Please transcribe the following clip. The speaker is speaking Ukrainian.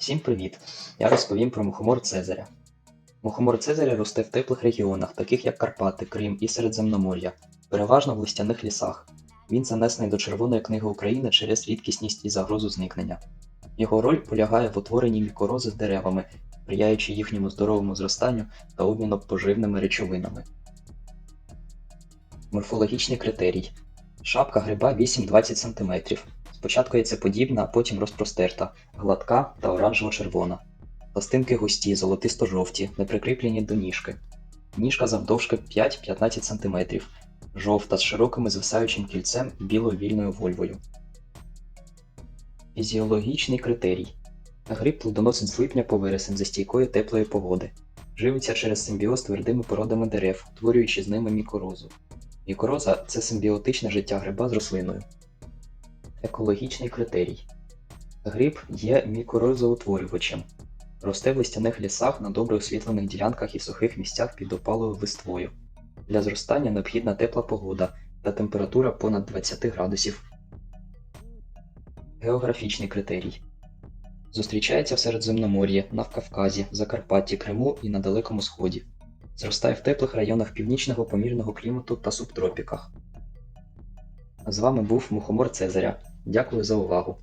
Всім привіт! Я розповім про мухомор Цезаря. Мухомор Цезаря росте в теплих регіонах, таких як Карпати, Крим і Середземномор'я, переважно в листяних лісах. Він занесений до Червоної книги України через рідкісність і загрозу зникнення. Його роль полягає в утворенні мікорози з деревами, сприяючи їхньому здоровому зростанню та обміну поживними речовинами. Морфологічний критерій. Шапка гриба 8-20 см. Спочатку яйцеподібна, а потім розпростерта, гладка та оранжево-червона. Пластинки густі, золотисто-жовті, не прикріплені до ніжки. Ніжка завдовжки 5-15 см, жовта з широким звисаючим кільцем і вільною вольвою. Фізіологічний критерій. Гриб плодоносить з липня по вересень за стійкої теплої погоди. Живиться через симбіоз твердими породами дерев, утворюючи з ними мікорозу. Мікороза це симбіотичне життя гриба з рослиною. Екологічний критерій. Гриб є мікорозоутворювачем. Росте в листяних лісах на добре освітлених ділянках і сухих місцях під опалою листвою. Для зростання необхідна тепла погода та температура понад 20 градусів. Географічний критерій. Зустрічається в Середземномор'ї, Навкавказі, Закарпатті, Криму і на Далекому Сході. Зростає в теплих районах північного помірного клімату та субтропіках. З вами був Мухомор Цезаря. Дякую за увагу.